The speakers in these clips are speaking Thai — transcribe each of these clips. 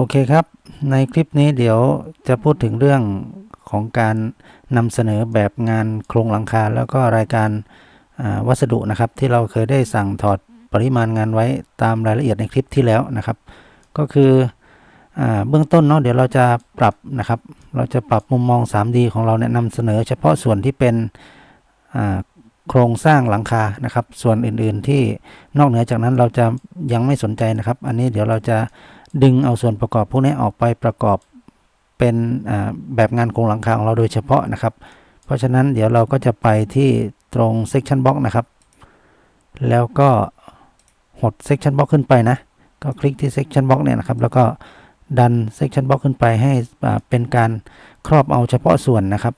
โอเคครับ ในคลิปนี้เดี๋ยวจะพูดถึงเรื่องของการนำเสนอแบบงานโครงหลังคา แล้วก็รายการวัสดุนะครับ ที่เราเคยได้สั่งถอดปริมาณงานไว้ตามรายละเอียดในคลิปที่แล้วนะครับ ก็คืออเบื้องต้นเนาะเดี๋ยวเราจะปรับนะครับ เราจะปรับมุมมอง 3D ของเราเนี่ยนำเสนอ เฉพาะส่วนที่เป็นโครงสร้างหลังคานะครับ ส่วนอื่นๆที่นอกเหนือจากนั้นเราจะยังไม่สนใจนะครับ อันนี้เดี๋ยวเราจะ ดึงเอาส่วนประกอบพวกนี้ออกไปประกอบเป็นแบบงานโครงหลังคาของเราโดยเฉพาะนะครับ เพราะฉะนั้นเดี๋ยวเราก็จะไปที่ตรง section box นะครับ แล้วก็หด section box ขึ้นไปนะ ก็คลิกที่ section box เนี่ยนะครับ แล้วก็ดัน section box ขึ้นไปให้เป็นการครอบเอาเฉพาะส่วนนะครับ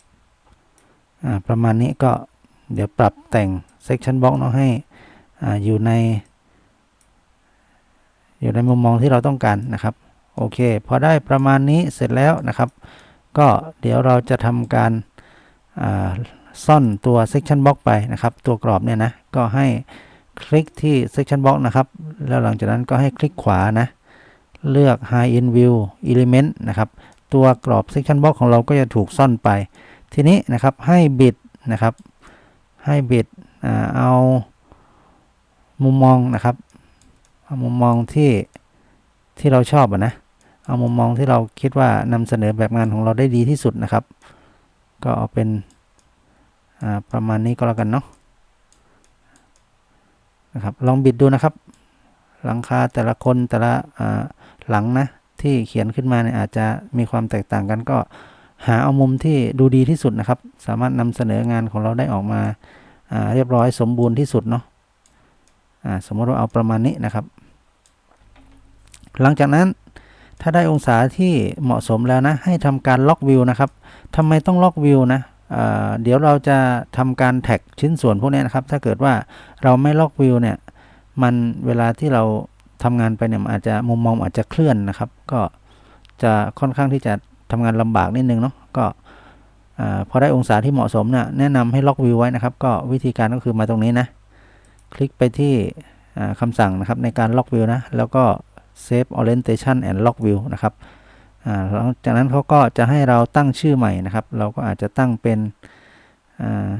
ประมาณนี้ก็เดี๋ยวปรับแต่ง section box เนาะให้ออยู่ใน อยู่ในมุมมองที่เราต้องการนะครับโอเคพอได้ประมาณนี้เสร็จแล้วนะครับ ก็เดี๋ยวเราจะทำการาซ่อนตัว section box ไปนะครับ ตัวกรอบเนี่ยนะก็ให้คลิกที่ section box นะครับ แล้วหลังจากนั้นก็ให้คลิกขวานะ เลือก high in view element นะครับ ตัวกรอบ section box ของเราก็จะถูกซ่อนไป ทีนี้นะครับให้บิดนะครับ ให้บิดเอามุมมองนะครับ เอามุมมองที่ที่เราชอบอะนะ เอามุมมองที่เราคิดว่านำเสนอแบบงานของเราได้ดีที่สุดนะครับ ก็เอาเป็นอ่าประมาณนี้ก็แล้วกันเนาะนะครับลองบิดดูนะครับ หลังคาแต่ละคนแต่ละอ่าหลังนะที่เขียนขึ้นมาเนี่ยอาจจะมีความแตกต่างกันก็หาเอามุมที่ดูดีที่สุดนะครับ สามารถนำเสนองานของเราได้ออกมาอ่าเรียบร้อยสมบูรณ์ที่สุดเนาะอ่าสมมติว่าเอาประมาณนี้นะครับ หลังจากนั้นถ้าได้องศาที่เหมาะสมแล้วนะ ให้ทำการล็อกวิวนะครับทำไมต้องล็อกวิวนะเดี๋ยวเราจะทำการแท็กชิ้นส่วนพวกนี้นะครับ ถ้าเกิดว่าเราไม่ล็อกวิวเนี่ย มันเวลาที่เราทำงานไปเนี่ยอาจจะมุมมองอาจจะเคลื่อนนะครับ ก็จะค่อนข้างที่จะทำงานลำบากนิดนึงเนาะ ก็พอได้องศาที่เหมาะสมเนี่ยแนะนำให้ล็อกวิวไว้นะครับ ก็วิธีการก็คือมาตรงนี้นะ คลิกไปที่อ่าคำสั่งนะครับในการล็อกวิวนะ แล้วก็ save orientation and lock view นะครับหลังจากนั้นเขาก็จะให้เราตั้งชื่อใหม่นะครับ เราก็อาจจะตั้งเป็นอ่า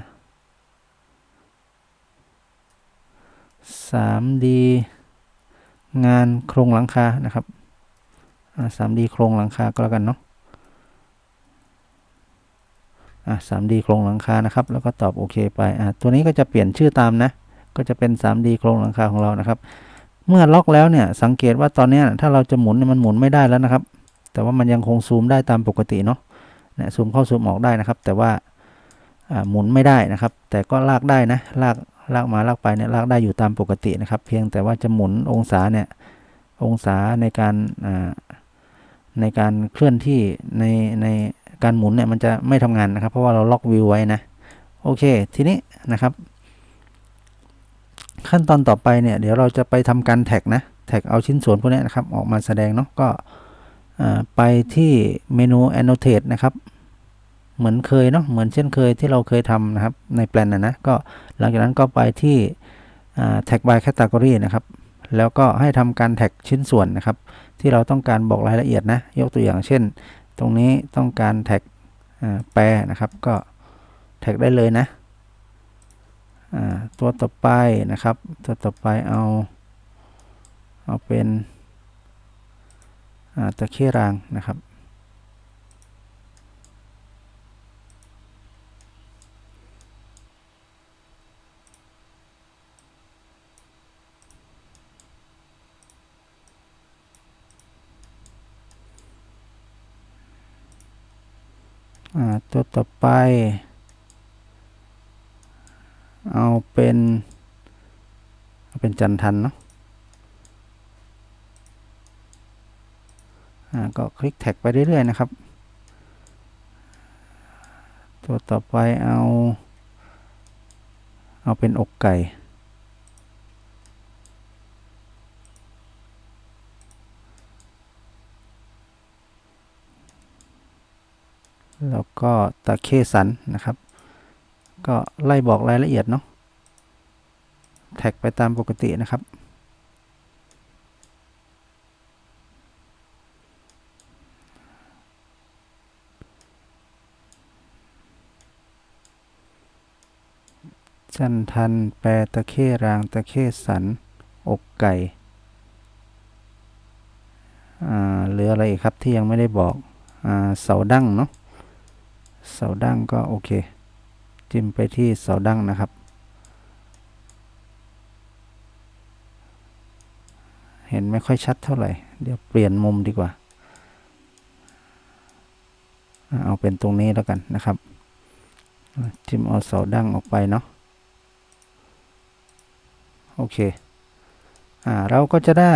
3D งานโครงหลังคานะครับอ่า 3D โครงหลังคาก็แล้วกันเนาะอ่า 3D โครงหลังคานะครับ แล้วก็ตอบโอเคไปตัวนี้ก็จะเปลี่ยนชื่อตามนะ ก็จะเป็น 3D โครงหลังคาของเรานะครับ เมื่อล็อกแล้วเนี่ยสังเกตว่าตอนนี้ถ้าเราจะหมุนเนี่ยมันหมุนไม่ได้แล้วนะครับ แต่ว่ามันยังคงซูมได้ตามปกติเนาะเนี่ยซูมเข้าซูมออกได้นะครับ แต่ว่าหมุนไม่ได้นะครับ แต่ก็ลากได้นะลากลากมาลากไปเนี่ยลากได้อยู่ตามปกตินะครับ เพียงแต่ว่าจะหมุนองศาเนี่ยองศาในการในการเคลื่อนที่ในในการหมุนเนี่ยมันจะไม่ทำงานนะครับ เพราะว่าเราล็อกวิวไว้นะโอเค ทีนี้นะครับ ขั้นตอนต่อไปเนี่ยเดี๋ยวเราจะไปทำการแท็กนะแท็กเอาชิ้นส่วนพวกนี้นะครับออกมาแสดงเนาะก็ไปที่เมนู annotate นะครับเหมือนเคยเนาะเหมือนเช่นเคยที่เราเคยทำนะครับในแปลนนะนะก็หลังจากนั้นก็ไปที่ tag by category นะครับแล้วก็ให้ทำการแท็กชิ้นส่วนนะครับ ที่เราต้องการบอกรายละเอียดนะ ยกตัวอย่างเช่น ตรงนี้ต้องการแท็กแปรนะครับ ก็แท็กได้เลยนะ ตัวต่อไปนะครับ ตัวต่อไปเอา เอาเป็นอ่าตะเข้รางนะครับอ่าตัวต่อไป เอาเป็นเอาเป็นจันทันเนาะอ่าก็คลิกแท็กไปเรื่อยๆนะครับ ตัวต่อไปเอา เอาเป็นอกไก่ แล้วก็ตะเคสันนะครับ ก็ไล่บอกรายละเอียดเนาะแท็กไปตามปกตินะครับ จันทัน แปรตะเข้รางตะเข้สัน อกไก่เหลืออะไรอีกครับที่ยังไม่ได้บอกอเสาดั้งเนาะเสาดั้งก็โอเค จิ้มไปที่เสาดั้งนะครับ เห็นไม่ค่อยชัดเท่าไหร่ เดี๋ยวเปลี่ยนมุมดีกว่า เอาเป็นตรงนี้แล้วกันนะครับ จิ้มเอาเสาดั้งออกไปเนาะ โอเค อ่า เราก็จะได้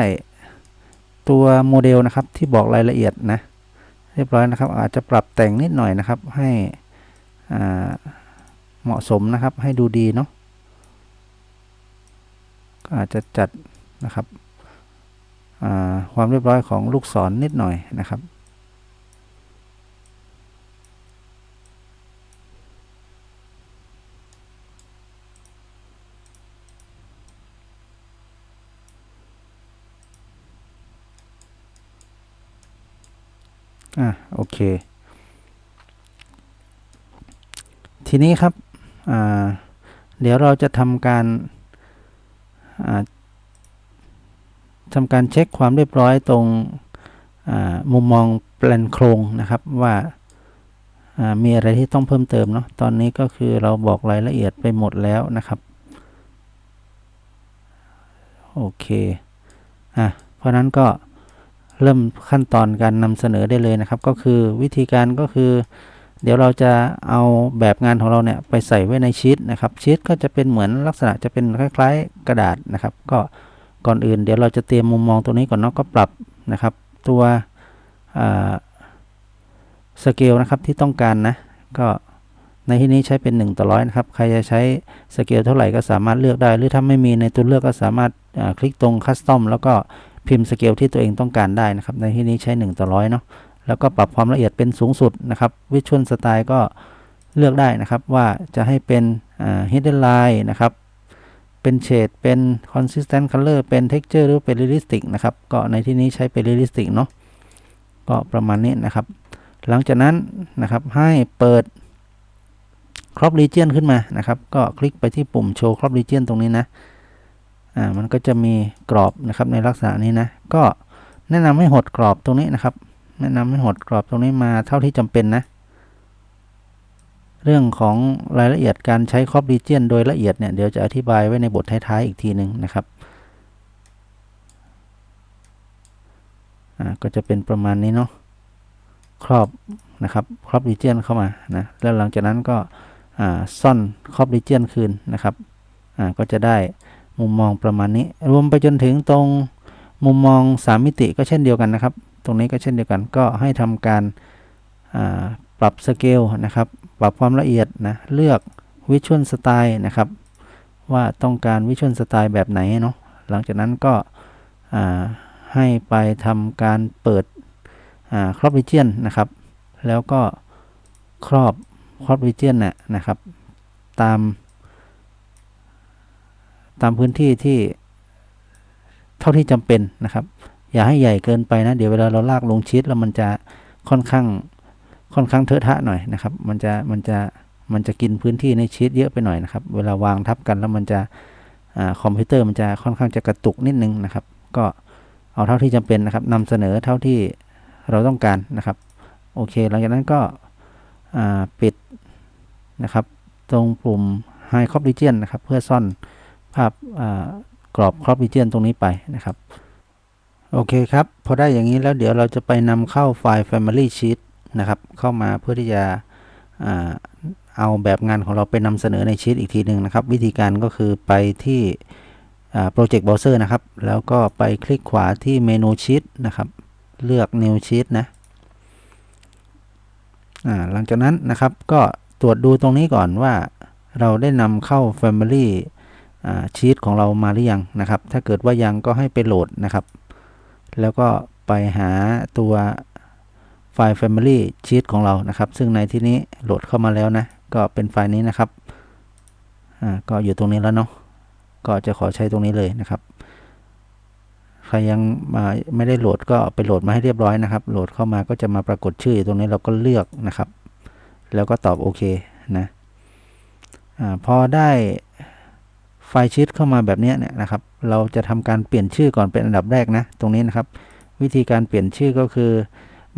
ตัวโมเดลนะครับที่บอกรายละเอียดนะ เรียบร้อยนะครับ อาจจะปรับแต่งนิดหน่อยนะครับให้อ่า เหมาะสมนะครับ ให้ดูดีเนาะก็อาจจะจัดนะครับความเรียบร้อยของลูกศรนนิดหน่อยนะครับ อะโอเค ทีนี้ครับ เดี๋ยวเราจะทำการทำการเช็คความเรียบร้อยตรงมุมมองแปลนโครงนะครับว่าอ่ามีอะไรที่ต้องเพิ่มเติมเนาะตอนนี้ก็คือเราบอกรายละเอียดไปหมดแล้วนะครับโอเคอะเพราะนั้นก็เริ่มขั้นตอนการนำเสนอได้เลยนะครับ ก็คือวิธีการก็คือ เดี๋ยวเราจะเอาแบบงานของเราเนี่ยไปใส่ไว้ในชีตนะครับชีตก็จะเป็นเหมือนลักษณะจะเป็นคล้าย ๆ กระดาษนะครับ ก็ก่อนอื่น เดี๋ยวเราจะเตรียมมุมมองตัวนี้ก่อนเนาะก็ปรับนะครับ ตัวสเกลนะครับที่ต้องการนะก็ในที่นี้ใช้เป็น 1 ต่อร้อยนะครับ ใครจะใช้สเกลเท่าไหร่ก็สามารถเลือกได้ หรือถ้าไม่มีในตัวเลือกก็สามารถคลิกตรงคัสตอมแล้วก็พิมพ์สเกลที่ตัวเองต้องการได้นะครับ ในที่นี้ใช้ 1 ต่อร้อยเนาะ แล้วก็ปรับความละเอียดเป็นสูงสุดนะครับวิชวลสไตล์ก็เลือกได้นะครับว่าจะให้เป็น hidden line นะครับ เป็นเฉดเป็น consistent color เป็น texture หรือเป็น realistic นะครับ ก็ในที่นี้ใช้เป็น realistic เนาะก็ประมาณนี้นะครับ หลังจากนั้นนะครับให้เปิด crop region ขึ้นมานะครับ ก็คลิกไปที่ปุ่ม show crop region ตรงนี้นะอ่ามันก็จะมีกรอบนะครับในลักษณะนี้นะ ก็แนะนำให้หดกรอบตรงนี้นะครับ แนะนำให้หดกรอบตรงนี้มาเท่าที่จำเป็นนะ เรื่องของรายละเอียดการใช้ครอบรีเจียนโดยละเอียดเนี่ยเดี๋ยวจะอธิบายไว้ในบทท้ายๆอีกทีหนึ่งนะครับอ่าก็จะเป็นประมาณนี้เนาะครอบนะครับครอบรีเจียนเข้ามานะแล้วหลังจากนั้นก็อ่าซ่อนครอบรีเจียนคืนนะครับอ่าก็จะได้มุมมองประมาณนี้ รวมไปจนถึงตรงมุมมอง 3 มิติก็เช่นเดียวกันนะครับ ตรงนี้ก็เช่นเดียวกันก็ให้ทำการปรับสเกลนะครับ ปรับความละเอียดนะ เลือกวิชวลสไตล์นะครับ ว่าต้องการวิชวลสไตล์แบบไหนเนาะ หลังจากนั้นก็ให้ไปทำการเปิดครอบวิเจียนนะครับ แล้วก็ครอบครอบวิเจียนน่ะนะครับ ตาม ตามพื้นที่ที่เท่าที่จำเป็นนะครับ อย่าให้ใหญ่เกินไปนะ เดี๋ยวเวลาเราลากลงชีตแล้วมันจะค่อนข้างค่อนข้างเทอะทะหน่อยนะครับ มันจะมันจะมันจะกินพื้นที่ในชีตเยอะไปหน่อยนะครับ เวลาวางทับกันแล้วมันจะอคอมพิวเตอร์มันจะค่อนข้างจะกระตุกนิดนึงนะครับ ก็เอาเท่าที่จำเป็นนะครับนำเสนอเท่าที่เราต้องการนะครับ โอเค หลังจากนั้นก็ปิดนะครับ ตรงปุ่ม High Crop Region นะครับ เพื่อซ่อนภาพกรอบ Crop Region ตรงนี้ไปนะครับ โอเคครับ พอได้อย่างนี้แล้วเดี๋ยวเราจะไปนำเข้าไฟล์ Family Sheet นะครับ เข้ามาเพื่อที่จะเอาแบบงานของเราไปนำเสนอในชีตอีกทีหนึ่งนะครับ วิธีการก็คือไปที่ Project Browser นะครับ แล้วก็ไปคลิกขวาที่เมนูชีตนะครับ เลือก New Sheet นะหลังจากนั้นนะครับก็ตรวจดูตรงนี้ก่อนว่าเราได้นำเข้า Family ชีตของเรามาหรือยังนะครับ ถ้าเกิดว่ายังก็ให้ไปโหลดนะครับ แล้วก็ไปหาตัวไฟล์ Family Sheet ของเรานะครับ ซึ่งในที่นี้โหลดเข้ามาแล้วนะ ก็เป็นไฟล์นี้นะครับ อ่า ก็อยู่ตรงนี้แล้วเนาะ ก็จะขอใช้ตรงนี้เลยนะครับ ใครยังมาไม่ได้โหลดก็ไปโหลดมาให้เรียบร้อยนะครับ โหลดเข้ามาก็จะมาปรากฏชื่อตรงนี้เราก็เลือกนะครับ แล้วก็ตอบโอเคนะ อ่า พอได้ ไฟล์ชีตเข้ามาแบบนี้เนี่ยนะครับ เราจะทำการเปลี่ยนชื่อก่อนเป็นอันดับแรกนะ ตรงนี้นะครับ วิธีการเปลี่ยนชื่อก็คือ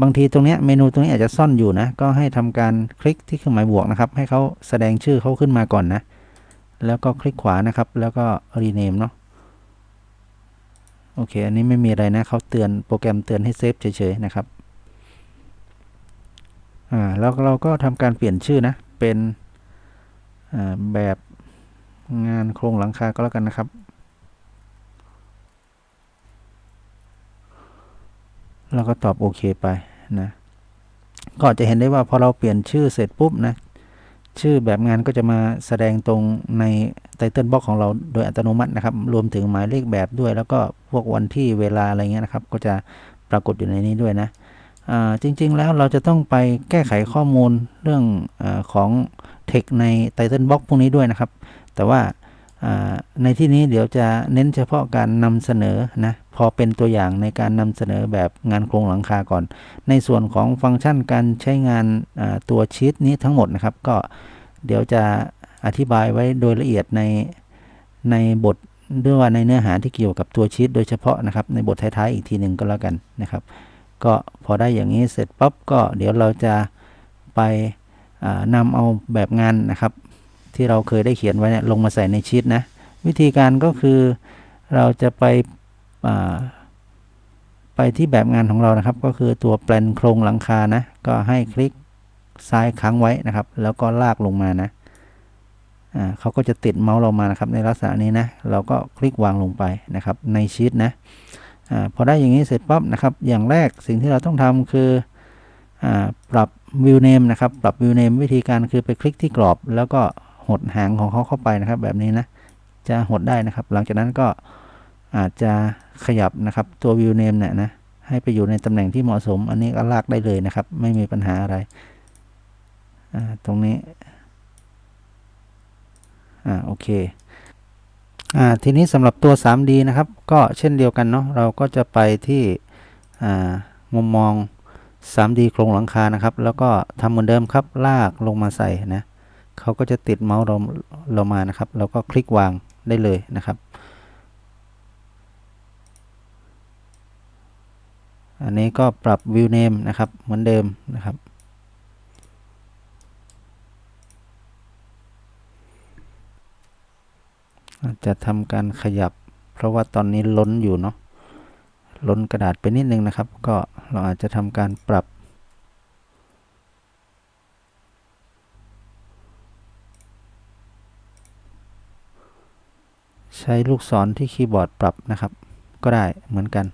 บางทีตรงนี้เมนูตรงนี้อาจจะซ่อนอยู่นะ ก็ให้ทำการคลิกที่เครื่องหมายบวกนะครับ ให้เขาแสดงชื่อเขาขึ้นมาก่อนนะ แล้วก็คลิกขวานะครับ แล้วก็ rename เนาะโอเค อันนี้ไม่มีอะไรนะเขาเตือนโปรแกรมเตือนให้เซฟเฉยๆนะครับ อ่า แล้วเราก็ทำการเปลี่ยนชื่อนะ เป็นอ่าแบบ งานโครงหลังคาก็แล้วกันนะครับ แล้วก็ตอบโอเคไปนะก็จะเห็นได้ว่าพอเราเปลี่ยนชื่อเสร็จปุ๊บนะ ชื่อแบบงานก็จะมาแสดงตรงในไตเติลบ็อกของเราโดยอัตโนมัตินะครับ รวมถึงหมายเลขแบบด้วย แล้วก็พวกวันที่เวลาอะไรเงี้ยนะครับ ก็จะปรากฏอยู่ในนี้ด้วยนะอ่าจริงๆแล้วเราจะต้องไปแก้ไขข้อมูลเรื่องอาของเทคใน Title Box พวกนี้ด้วยนะครับ แต่ว่าในที่นี้เดี๋ยวจะเน้นเฉพาะการนำเสนอนะพอเป็นตัวอย่างในการนำเสนอแบบงานโครงหลังคาก่อน ในส่วนของฟังก์ชันการใช้งานตัวชีตนี้ทั้งหมดนะครับ ก็เดี๋ยวจะอธิบายไว้โดยละเอียดในในบทด้วยว่าในเนื้อหาที่เกี่ยวกับตัวชีตโดยเฉพาะนะครับ ในบทท้ายๆอีกทีหนึ่งก็แล้วกันนะครับ ก็พอได้อย่างนี้เสร็จปั๊บก็เดี๋ยวเราจะไปนำเอาแบบงานนะครับ ที่เราเคยได้เขียนไว้เนี่ยลงมาใส่ในชีตนะ วิธีการก็คือเราจะไปไปที่แบบงานของเรานะครับ ก็คือตัวแปลนโครงหลังคานะ ก็ให้คลิกซ้ายค้างไว้นะครับ แล้วก็ลากลงมานะเขาก็จะติดเมาส์เรามานะครับ ในลักษณะนี้นะ เราก็คลิกวางลงไปนะครับ ในชีตนะอพอได้อย่างนี้เสร็จปั๊บนะครับ อย่างแรกสิ่งที่เราต้องทำคืออปรับ view name นะครับ ปรับ view name วิธีการคือไปคลิกที่กรอบ แล้วก็ หดหางของเขาเข้าไปนะครับ แบบนี้นะ จะหดได้นะครับ หลังจากนั้นก็อาจจะขยับนะครับตัว view name เนี่ยนะให้ไปอยู่ในตำแหน่งที่เหมาะสม อันนี้ก็ลากได้เลยนะครับ ไม่มีปัญหาอะไร ตรงนี้ อ่าโอเค อ่าทีนี้สำหรับตัว 3D นะครับ ก็เช่นเดียวกันเนาะเราก็จะไปที่อ่ามุมมอง 3D โครงหลังคานะครับ แล้วก็ทำเหมือนเดิมครับลากลงมาใส่นะ เขาก็จะติดเมาส์เราเรามานะครับ เราก็คลิกวางได้เลยนะครับ อันนี้ก็ปรับ view name นะครับเหมือนเดิมนะครับ จะทำการขยับ เพราะว่าตอนนี้ล้นอยู่เนาะล้นกระดาษไปนิดนึงนะครับ ก็เราอาจจะทำการปรับ ใช้ลูกศรที่คีย์บอร์ดปรับนะครับ ก็ได้เหมือนกัน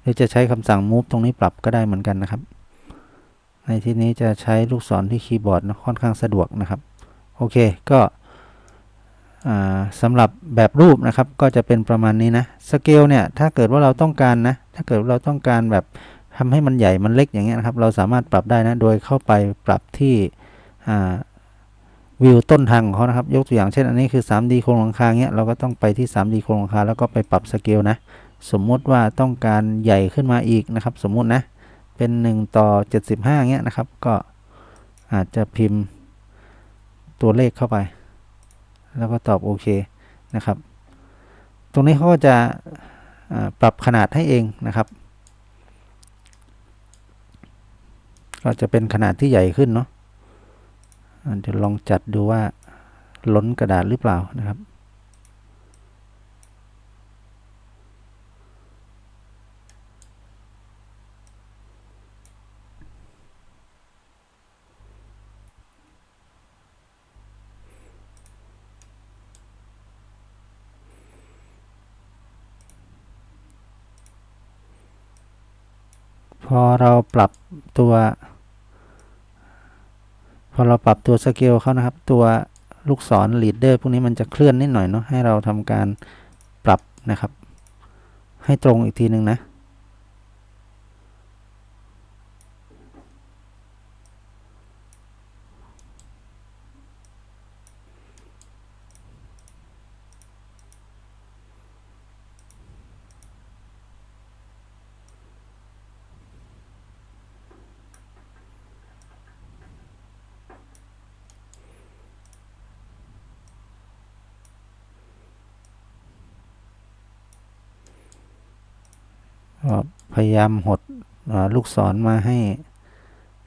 หรือจะใช้คำสั่ง move ตรงนี้ปรับก็ได้เหมือนกันนะครับ ในที่นี้จะใช้ลูกศรที่คีย์บอร์ดนะค่อนข้างสะดวกนะครับ โอเคก็สำหรับแบบรูปนะครับก็จะเป็นประมาณนี้นะสเกลเนี่ยถ้าเกิดว่าเราต้องการนะถ้าเกิดว่าเราต้องการแบบทำให้มันใหญ่มันเล็กอย่างเงี้ยนะครับ เราสามารถปรับได้นะโดยเข้าไปปรับที่ วิวต้นทางของเขานะครับ ยกตัวอย่างเช่นอันนี้คือ 3D โครงหลังคาเงี้ยเราก็ต้องไปที่ 3D โครงหลังคาแล้วก็ไปปรับสเกลนะ สมมุติว่าต้องการใหญ่ขึ้นมาอีกนะครับ สมมุตินะเป็น 1 ต่อ 75เงี้ยนะครับ ก็อาจจะพิมพ์ตัวเลขเข้าไป แล้วก็ตอบโอเคนะครับ ตรงนี้เขาก็จะปรับขนาดให้เองนะครับ ก็จะเป็นขนาดที่ใหญ่ขึ้นเนาะ เดี๋ยวลองจัดดูว่าล้นกระดาษหรือเปล่านะครับพอเราปรับตัว พอเราปรับตัวสเกลเขานะครับ ตัวลูกศร leader พวกนี้มันจะเคลื่อนนิดหน่อยเนาะให้เราทำการปรับนะครับ ให้ตรงอีกทีหนึ่งนะ ก็พยายามหดลูกศรมาให้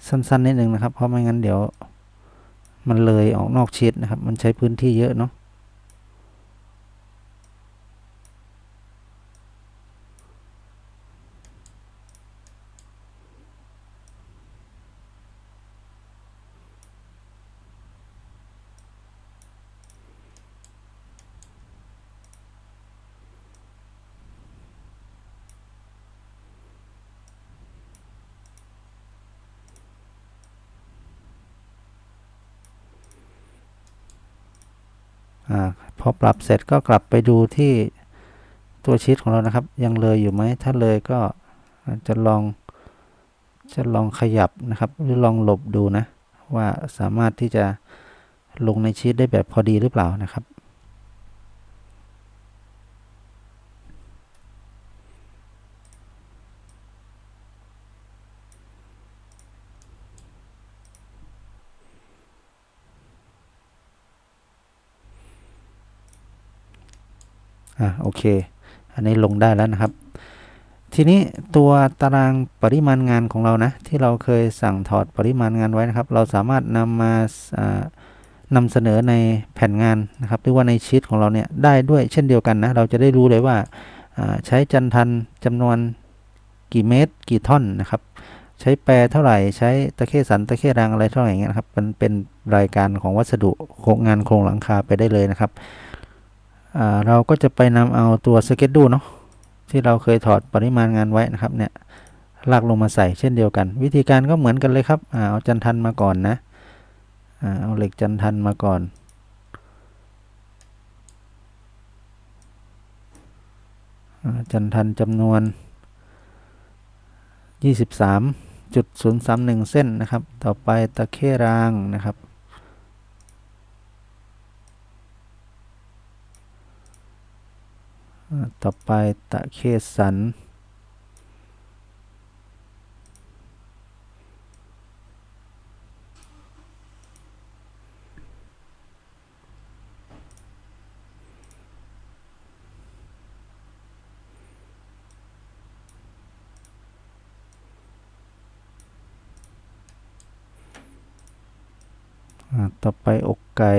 สั้นๆนิดนึงนะครับ เพราะไม่งั้นเดี๋ยวมันเลยออกนอกชีตนะครับ มันใช้พื้นที่เยอะเนาะ อพอปรับเสร็จก็กลับไปดูที่ตัวชีตของเรานะครับ ยังเลยอยู่ไหมถ้าเลยก็จจะลองจะลองขยับนะครับ หรือลองหลบดูนะ ว่าสามารถที่จะลงในชีตได้แบบพอดีหรือเปล่านะครับ อะโอเค อันนี้ลงได้แล้วนะครับ ทีนี้ตัวตารางปริมาณงานของเรานะ ที่เราเคยสั่งถอดปริมาณงานไว้นะครับ เราสามารถนำมาอ่านำเสนอในแผ่นงานนะครับ หรือว่าในชีตของเราเนี่ยได้ด้วยเช่นเดียวกันนะ เราจะได้รู้เลยว่าใช้จันทันจำนวนกี่เมตร กี่ท่อนนะครับ ใช้แปรเท่าไหร่ใช้ตะเข้สันตะเข้รางอะไรเท่าไหร่เงี้ยนะครับมันเป็นรายการของวัสดุโครงงานโครงหลังคาไปได้เลยนะครับ เราก็จะไปนำเอาตัวสเก็ตดูเนาะที่เราเคยถอดปริมาณงานไว้นะครับเนี่ยลากลงมาใส่เช่นเดียวกัน วิธีการก็เหมือนกันเลยครับเอาจันทันมาก่อนนะเอาเหล็กจันทันมาก่อนอจันทันจำนวน 23.031 เส้นนะครับ ต่อไปตะเข้รางนะครับ อ่า ต่อไปตะเคสัน ต่อไปอกไก่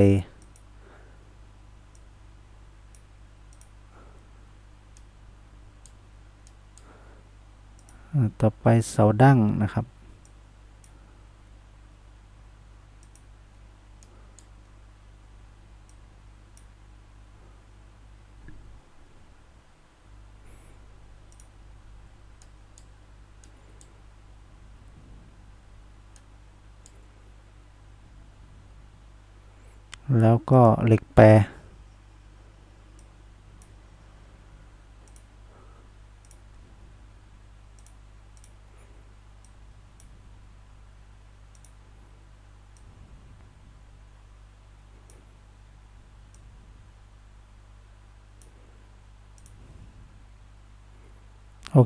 ต่อไปเสาดั้งนะครับ แล้วก็เหล็กแปร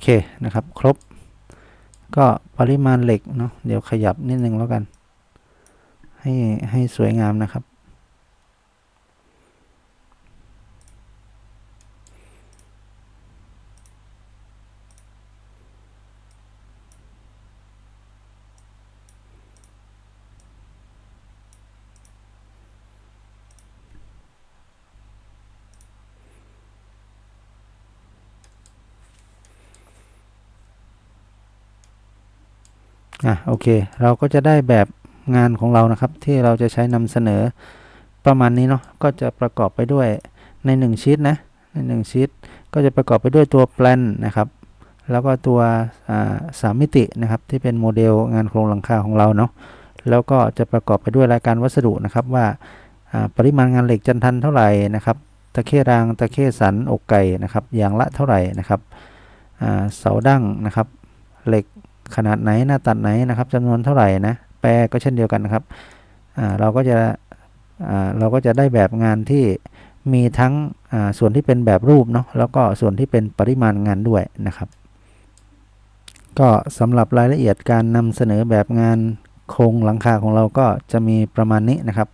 เคนะครับ ครบ ก็ปริมาณเหล็กเนาะเดี๋ยวขยับนิดนึงแล้วกัน ให้ให้สวยงามนะครับ อะโอเค เราก็จะได้แบบงานของเรานะครับ ที่เราจะใช้นำเสนอประมาณนี้เนาะก็จะประกอบไปด้วยใน1ชีตนะใน1ชีตก็จะประกอบไปด้วยตัวแปลนนะครับแล้วก็ตัวสามมิตินะครับที่เป็นโมเดลงานโครงหลังคาของเราเนาะแล้วก็จะประกอบไปด้วยรายการวัสดุนะครับว่าปริมาณงานเหล็กจันทันเท่าไหร่นะครับตะเข้รางตะเข้สันอกไก่นะครับอย่างละเท่าไหร่นะครับเสาดั้งนะครับเหล็ก ขนาดไหนหน้าตัดไหนนะครับจำนวนเท่าไหร่นะแปรก็เช่นเดียวกันนะครับเราก็จะเราก็จะได้แบบงานที่มีทั้งส่วนที่เป็นแบบรูปเนาะแล้วก็ส่วนที่เป็นปริมาณงานด้วยนะครับ ก็สำหรับรายละเอียดการนำเสนอแบบงานโครงหลังคาของเราก็จะมีประมาณนี้นะครับ